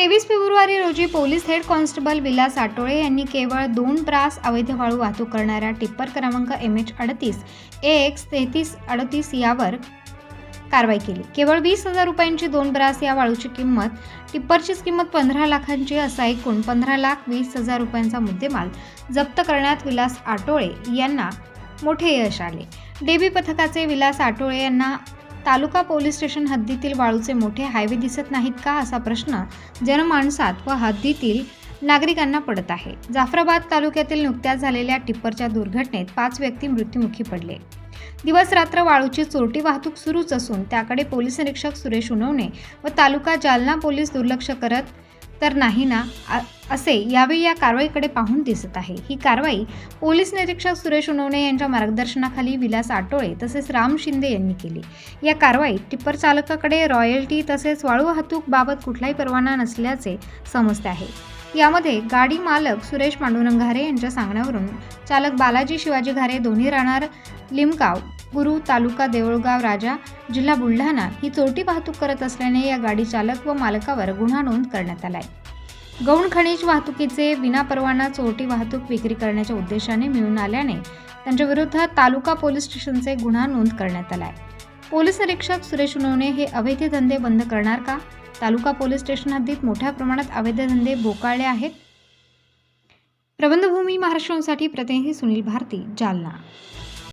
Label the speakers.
Speaker 1: तेवीस फेब्रुवारी रोजी police head constable Vilas Atole यांनी केवळ दोन ब्रास अवैध वाळू वाहतूक करणाऱ्या टिप्पर क्रमांक एम एच अडतीस ए एक्स तेहतीस अडतीस यावर कारवाई केली. केवळ वीस हजार रुपयांची दोन ब्रास या वाळूची किंमत टिप्परचीच किंमत पंधरा लाखांची असा एकूण पंधरा लाख वीस हजार रुपयांचा मुद्देमाल जप्त करण्यात विलास आटोळे यांना मोठे यश आले. डेबी पथकाचे विलास आटोळे यांना तालुका पोलीस स्टेशन हद्दीतील वाळूचे मोठे हायवे दिसत नाहीत का असा प्रश्न जनमानसात व हद्दीतील नागरिकांना पडत आहे. जाफराबाद तालुक्यातील नुकत्याच झालेल्या टिप्परच्या दुर्घटनेत पाच व्यक्ती मृत्युमुखी पडले. दिवस रात्र वाळूची चोरटी वाहतूक सुरूच असून त्याकडे पोलीस निरीक्षक सुरेश उनवणे व तालुका जालना पोलीस दुर्लक्ष करत तर नाही ना? असे यावेळी या कारवाईकडे पाहून दिसत आहे. ही कारवाई पोलीस निरीक्षक सुरेश उनवणे यांच्या मार्गदर्शनाखाली विलास आटोळे तसेच राम शिंदे यांनी केली. या कारवाईत टिप्पर चालकाकडे रॉयल्टी तसेच वाळू वाहतूक बाबत कुठलाही परवाना नसल्याचे समजते आहे. यामध्ये गाडी मालक सुरेश पांडुरंग यांच्या सांगण्यावरून चालक बालाजी शिवाजी घारे दोन्ही राहणार लिमगाव गुरु तालुका देऊळगाव राजा जिल्हा बुलढाणा ही चोरटी वाहतूक करत असल्याने या गाडी चालक व मालकावर गुन्हा नोंद करण्यात आलाय. गौण खनिज वाहतुकीचे विनापरवाना चोरटी वाहतूक विक्री करण्याच्या उद्देशाने मिळून आल्याने त्यांच्याविरुद्ध तालुका पोलीस स्टेशनचे गुन्हा नोंद करण्यात आलाय. पोलीस निरीक्षक सुरेश उनवणे हे अवैध धंदे बंद करणार का? तालुका पोलीस स्टेशन हद्दीत मोठ्या प्रमाणात अवैध धंदे बोकाळले आहेत? प्रबंधभूमी महाराष्ट्रासाठी प्रतिनिधी सुनील भारती जालना